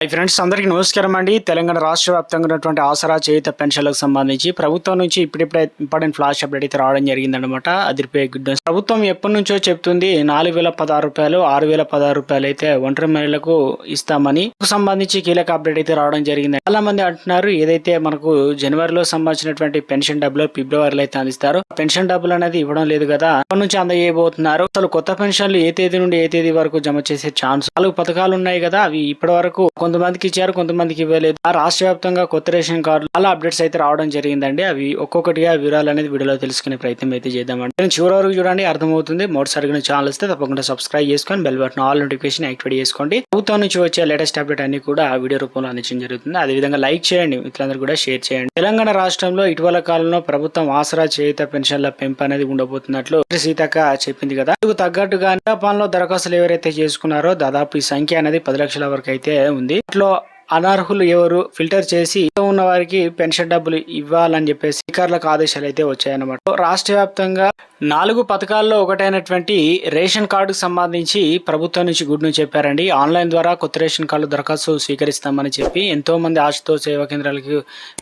Hi friends అందరికీ నమస్కారం అండి. తెలంగాణ రాష్ట్ర వ్యాప్తంగా ఉన్నటువంటి ఆసరా చేయుత పెన్షన్లకు సంబంధించి ప్రభుత్వం నుంచి ఇప్పుడిప్పుడే ఇంపార్టెంట్ ఫ్లాష్ అప్డేట్ అయితే రావడం జరిగిందనమాట అదిరిపోయే గుడ్ న్యూస్ ప్రభుత్వం ఎప్పటి నుంచో చెప్తుంది నాలుగు వేల పదహారు రూపాయలు ఆరు వేల పదహారు రూపాయలు అయితే ఒంటరి మహిళలకు ఇస్తామని. సంబంధించి కీలక అప్డేట్ అయితే రావడం జరిగింది. చాలా మంది అంటున్నారు ఏదైతే మనకు జనవరిలో సంబంధించినటువంటి పెన్షన్ డబ్బులు ఫిబ్రవరిలో అయితే అందిస్తారు. పెన్షన్ డబ్బులు అనేది ఇవ్వడం లేదు కదా ఎప్పటి నుంచి అందజేయబోతున్నారు? అసలు కొత్త పెన్షన్లు ఏ తేదీ నుండి ఏ తేదీ వరకు జమ చేసే ఛాన్స్ నాలుగు పథకాలు ఉన్నాయి కదా అవి ఇప్పటి వరకు కొంతమందికి ఇచ్చారు కొంతమందికి ఇవ్వలేదు. ఆ రాష్ట్ర వ్యాప్తంగా కొత్త రేషన్ కార్డులు చాలా అప్డేట్స్ అయితే రావడం జరిగిందండి. అవి ఒక్కొక్కటిగా వివరాలు అనేది వీడియోలో తెలుసుకునే ప్రయత్నం అయితే చేద్దామండి. నేను చివరి వరకు చూడండి అర్థమవుతుంది. మొదటిసారిగా ఛానల్ వస్తే తప్పకుండా సబ్స్క్రైబ్ చేసుకొని bell button all notification activate చేసుకోండి. ప్రభుత్వం నుంచి వచ్చే లేటెస్ట్ అప్డేట్ అన్ని కూడా ఆ వీడియో రూపంలో అందించడం జరుగుతుంది. అదేవిధంగా లైక్ చేయండి మిత్రులందరూ కూడా షేర్ చేయండి. తెలంగాణ రాష్ట్రంలో ఇటీవల కాలంలో ప్రభుత్వం ఆసరా చేయుత పెన్షన్ల పెంపు అనేది ఉండబోతున్నట్లు సీతక్క చెప్పింది కదా. అందుకు తగ్గట్టుగా పాలనలో దరఖాస్తులు ఎవరైతే చేసుకున్నారో దాదాపు ఈ సంఖ్య అనేది పది లక్షల వరకు అయితే ఉంది. ఇట్లో అనర్హులు ఎవరు ఫిల్టర్ చేసి ఉన్న వారికి పెన్షన్ డబ్బులు ఇవ్వాలని చెప్పేసి అధికారులకు ఆదేశాలు అయితే వచ్చాయన్నమాట. రాష్ట్ర వ్యాప్తంగా నాలుగు పథకాల్లో ఒకటైనటువంటి రేషన్ కార్డుకు సంబంధించి ప్రభుత్వం నుంచి గుడ్ న్యూస్ చెప్పారండి. ఆన్లైన్ ద్వారా కొత్త రేషన్ కార్డు దరఖాస్తు స్వీకరిస్తామని చెప్పి ఎంతో మంది ఆశతో సేవా కేంద్రాలకు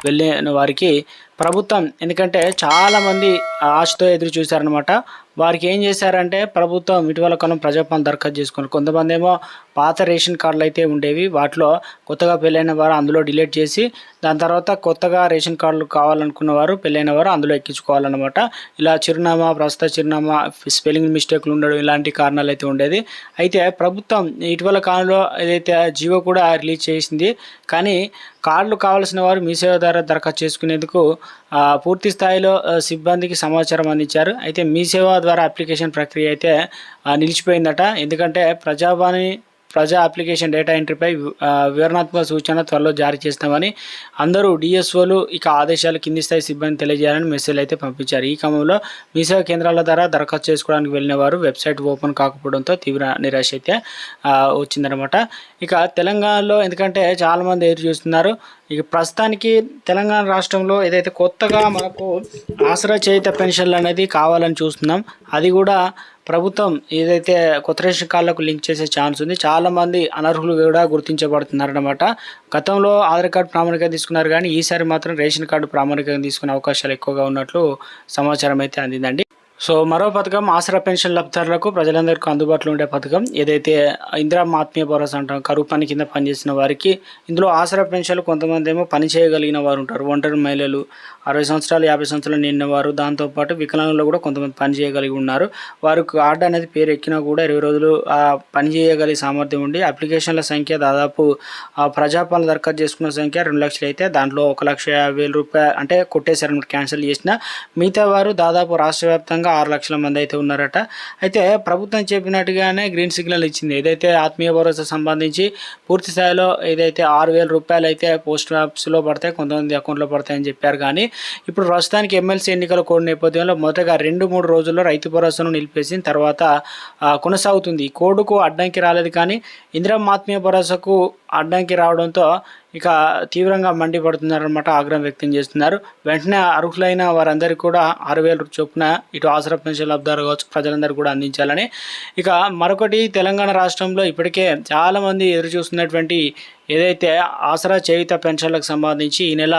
వెళ్ళిన వారికి ప్రభుత్వం ఎందుకంటే చాలా మంది ఆశతో ఎదురు చూశారనమాట వారికి ఏం చేశారంటే ప్రభుత్వం ఇటీవల కాలం ప్రజాపాలన దరఖాస్తు చేసుకున్నారు. కొంతమంది ఏమో పాత రేషన్ కార్డులు అయితే ఉండేవి వాటిలో కొత్తగా పెళ్ళైన వారు అందులో డిలీట్ చేసి దాని తర్వాత కొత్తగా రేషన్ కార్డులు కావాలనుకున్న వారు పెళ్ళైన వారు అందులో ఎక్కించుకోవాలన్నమాట. ఇలా చిరునామా ప్రస్తుత చిరునామా స్పెల్లింగ్ మిస్టేక్లు ఉండడం ఇలాంటి కారణాలు అయితే ఉండేది. అయితే ప్రభుత్వం ఇటీవల కాలంలో ఏదైతే జియో కూడా రిలీజ్ చేసింది. కానీ కార్డులు కావాల్సిన వారు మీ సేవ ద్వారా దరఖాస్తు చేసుకునేందుకు పూర్తి స్థాయిలో సిబ్బందికి సమాచారం అందించారు. అయితే మీ సేవ ద్వారా అప్లికేషన్ ప్రక్రియ అయితే నిలిచిపోయిందట. ఎందుకంటే ప్రజావాణి ప్రజా అప్లికేషన్ డేటా ఎంట్రీపై వివరణాత్మక సూచన త్వరలో జారీ చేస్తామని అందరూ డిఎస్ఓలు ఇక ఆదేశాలు కింది స్థాయి సిబ్బంది తెలియజేయాలని మెసేజ్ అయితే పంపించారు. ఈ క్రమంలో మీ సేవ కేంద్రాల ద్వారా దరఖాస్తు చేసుకోవడానికి వెళ్ళిన వారు వెబ్సైట్ ఓపెన్ కాకపోవడంతో తీవ్ర నిరాశ అయితే వచ్చిందనమాట ఇక తెలంగాణలో ఎందుకంటే చాలామంది ఎదురు చూస్తున్నారు. ఇక ప్రస్తుతానికి తెలంగాణ రాష్ట్రంలో ఏదైతే కొత్తగా మనకు ఆసరా చేయుత పెన్షన్లు అనేది కావాలని చూస్తున్నాం. అది కూడా ప్రభుత్వం ఏదైతే కొత్త రేషన్ కార్డులకు లింక్ చేసే ఛాన్స్ ఉంది చాలామంది అనర్హులు కూడా గుర్తించబడుతున్నారనమాట గతంలో ఆధార్ కార్డు ప్రామాణికంగా తీసుకున్నారు కానీ ఈసారి మాత్రం రేషన్ కార్డు ప్రామాణికంగా తీసుకునే అవకాశాలు ఎక్కువగా ఉన్నట్లు సమాచారం అయితే అందిందండి. సో మరో పథకం ఆసరా పెన్షన్ లబ్ధిదారులకు ప్రజలందరికీ అందుబాటులో ఉండే పథకం. ఏదైతే ఇందిరా ఆత్మీయ భరోసా అంటాం కరువు పని కింద పనిచేసిన వారికి ఇందులో ఆసరా పెన్షన్లు కొంతమంది ఏమో పని చేయగలిగిన వారు ఉంటారు. ఒంటరి మహిళలు అరవై సంవత్సరాలు యాభై సంవత్సరాలు నిండిన వారు దాంతోపాటు వికలాంగులు కూడా కొంతమంది పని చేయగలిగి ఉన్నారు. వారు కార్డు అనేది పేరు ఎక్కినా కూడా ఇరవై రోజులు పని చేయగలిగే సామర్థ్యం ఉండి అప్లికేషన్ల సంఖ్య దాదాపు ప్రజాపాలన దరఖాస్తు చేసుకున్న సంఖ్య రెండు లక్షలు అయితే దాంట్లో ఒక లక్ష యాభై వేల రూపాయలు అంటే కొట్టేశారు క్యాన్సిల్ చేసిన. మిగతా వారు దాదాపు రాష్ట్ర వ్యాప్తంగా ఆరు లక్షల మంది అయితే ఉన్నారట. అయితే ప్రభుత్వం చెప్పినట్టుగానే గ్రీన్ సిగ్నల్ ఇచ్చింది. ఏదైతే ఆత్మీయ భరోసా సంబంధించి పూర్తి స్థాయిలో ఏదైతే ఆరు వేల రూపాయలు అయితే పోస్ట్ ఆఫీస్లో పడతాయి కొంతమంది అకౌంట్లో పడతాయని చెప్పారు. కానీ ఇప్పుడు ప్రస్తుతానికి ఎమ్మెల్సీ ఎన్నికల కోడ్ నేపథ్యంలో మొదటగా రెండు మూడు రోజుల్లో రైతు భరోసాను నిలిపేసిన తర్వాత కొనసాగుతుంది. కోడ్కు అడ్డంకి రాలేదు కానీ ఇందిరా ఆత్మీయ భరోసాకు అడ్డంకి రావడంతో ఇక తీవ్రంగా మండిపడుతున్నారనమాట ఆగ్రహం వ్యక్తం చేస్తున్నారు. వెంటనే అర్హులైన వారందరికీ కూడా ఆరు వేల చొప్పున ఇటు ఆసరా పెన్షన్ లబ్ధారు కావచ్చు ప్రజలందరూ కూడా అందించాలని. ఇక మరొకటి తెలంగాణ రాష్ట్రంలో ఇప్పటికే చాలామంది ఎదురు చూస్తున్నటువంటి ఏదైతే ఆసరా చేయుత పెన్షన్లకు సంబంధించి ఈ నెల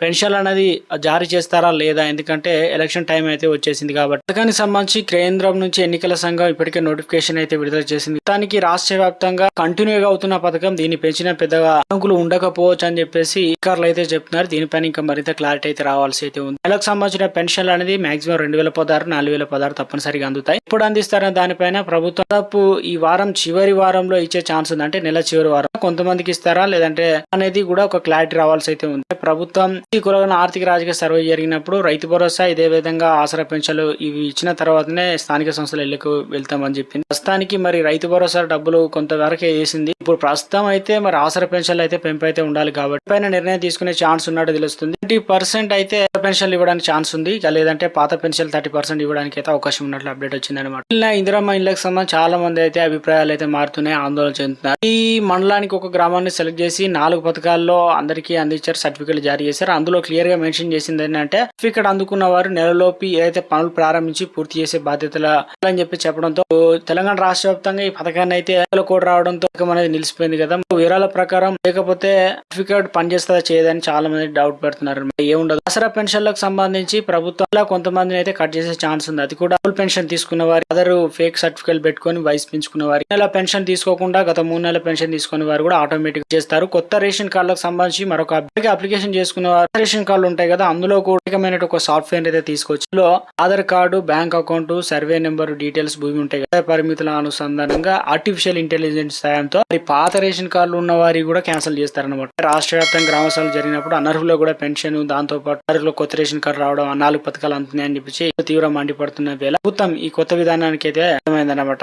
పెన్షన్ అనేది జారీ చేస్తారా లేదా ఎందుకంటే ఎలక్షన్ టైం అయితే వచ్చేసింది కాబట్టి. పథకానికి సంబంధించి కేంద్రం నుంచి ఎన్నికల సంఘం ఇప్పటికే నోటిఫికేషన్ అయితే విడుదల చేసింది. దానికి రాష్ట్ర వ్యాప్తంగా కంటిన్యూగా అవుతున్న పథకం దీన్ని పెంచిన పెద్దగా అడ్డంకులు చెప్పవచ్చు అని చెప్పేసి అధికారులు అయితే చెప్తున్నారు. దీనిపైన ఇంకా మరింత క్లారిటీ అయితే రావాల్సి అయితే ఉంది. నెలకు సంబంధించిన పెన్షన్లు అనేది మాక్సిమం రెండు వేల పదహారు నాలుగు వేల పదహారు తప్పనిసరిగా అందుతాయి. ఇప్పుడు అందిస్తారన్న దానిపైన ప్రభుత్వం దాదాపు ఈ వారం చివరి వారంలో ఇచ్చే ఛాన్స్ ఉంది అంటే నెల చివరి వారం. కొంతమందికి ఇస్తారా? లేదంటే అనేది కూడా ఒక క్లారిటీ రావాల్సి అయితే ఉంది. ప్రభుత్వం ఈ కులగన ఆర్థిక రాజకీయ సర్వే జరిగినప్పుడు రైతు భరోసా ఇదే విధంగా ఆసరా పెన్షన్లు ఇవి ఇచ్చిన తర్వాతనే స్థానిక సంస్థల ఇళ్ళకు వెళ్తామని చెప్పింది. ప్రస్తుతానికి మరి రైతు భరోసా డబ్బులు కొంతవరకే వేసింది. ఇప్పుడు ప్రస్తుతం అయితే మరి ఆసరా పెన్షన్లు అయితే పెంపు అయితే ఉండాలి కాబట్టి పైన నిర్ణయం తీసుకునే ఛాన్స్ ఉన్నట్టు తెలుస్తుంది. ట్వంటీ పర్సెంట్ అయితే పెన్షన్లు ఇవ్వడానికి ఛాన్స్ ఉంది. లేదంటే పాత పెన్షన్ థర్టీ పర్సెంట్ ఇవ్వడానికి అయితే అవకాశం ఉన్నట్లు అప్డేట్ వచ్చింది అనమాట ఇందిరమ్మ ఇళ్ళకి సంబంధించి చాలా మంది అయితే అభిప్రాయాలు అయితే మారుతున్నాయి ఆందోళన చెందుతున్నారు. ఈ మండలానికి ఒక గ్రామాన్ని సెలెక్ట్ చేసి నాలుగు పథకాల్లో అందరికీ అందించారు సర్టిఫికెట్లు జారీ చేశారు. అందులో క్లియర్గా మెన్షన్ చేసింది ఏంటంటే సర్టిఫికెట్ అందుకున్న వారు నెలలోపు ఏదైతే పనులు ప్రారంభించి పూర్తి చేసే బాధ్యతల అని చెప్పి చెప్పడంతో తెలంగాణ రాష్ట్ర వ్యాప్తంగా ఈ పథకాన్ని అయితే కోడ్ రావడంతో అనేది నిలిచిపోయింది కదా. వివరాల ప్రకారం లేకపోతే సర్టిఫికేట్ పనిచేస్తుందా చేయదని చాలా మంది డౌట్ పెడుతున్నారు. మరి ఏముండదు. దసరా పెన్షన్లకు సంబంధించి ప్రభుత్వం కొంతమందిని అయితే కట్ చేసే ఛాన్స్ ఉంది. అది కూడా ఫుల్ పెన్షన్ తీసుకున్న వారు అదర్ ఫేక్ సర్టిఫికేట్ పెట్టుకొని వయసు పెంచుకున్న వారు. నెల పెన్షన్ తీసుకోకుండా గత మూడు నెలల పెన్షన్ తీసుకునే వారు కూడా ఆటోమేటిక్ చేస్తారు. కొత్త రేషన్ కార్డులకు సంబంధించి మరొక అప్లికేషన్ చేసుకున్న వారు రేషన్ కార్డులు ఉంటాయి కదా అందులో కూడా ప్రత్యేకమైన ఒక సాఫ్ట్వేర్ అయితే తీసుకొచ్చి Aadhaar card bank account survey number details భూమి ఉంటాయి. కదా పరిమితుల అనుసంధానంగా ఆర్టిఫిషియల్ ఇంటెలిజెన్స్ సాయంతో మరి పాత రేషన్ కార్డులు ఉన్న వారి కూడా క్యాన్సిల్ చేస్తారన్నమాట. రాష్ట్ర వ్యాప్తంగా గ్రామ జరిగినప్పుడు అనర్హులు కూడా పెన్షన్ దాంతో పాటు అనర్హులో కొత్త రేషన్ కార్డు రావడం నాలుగు పథకాలు అందుతున్నాయని చెప్పి తీవ్రం మండిపడుతున్న వేళ ప్రభుత్వం ఈ కొత్త విధానానికి అయితే అర్థమైందన్నమాట.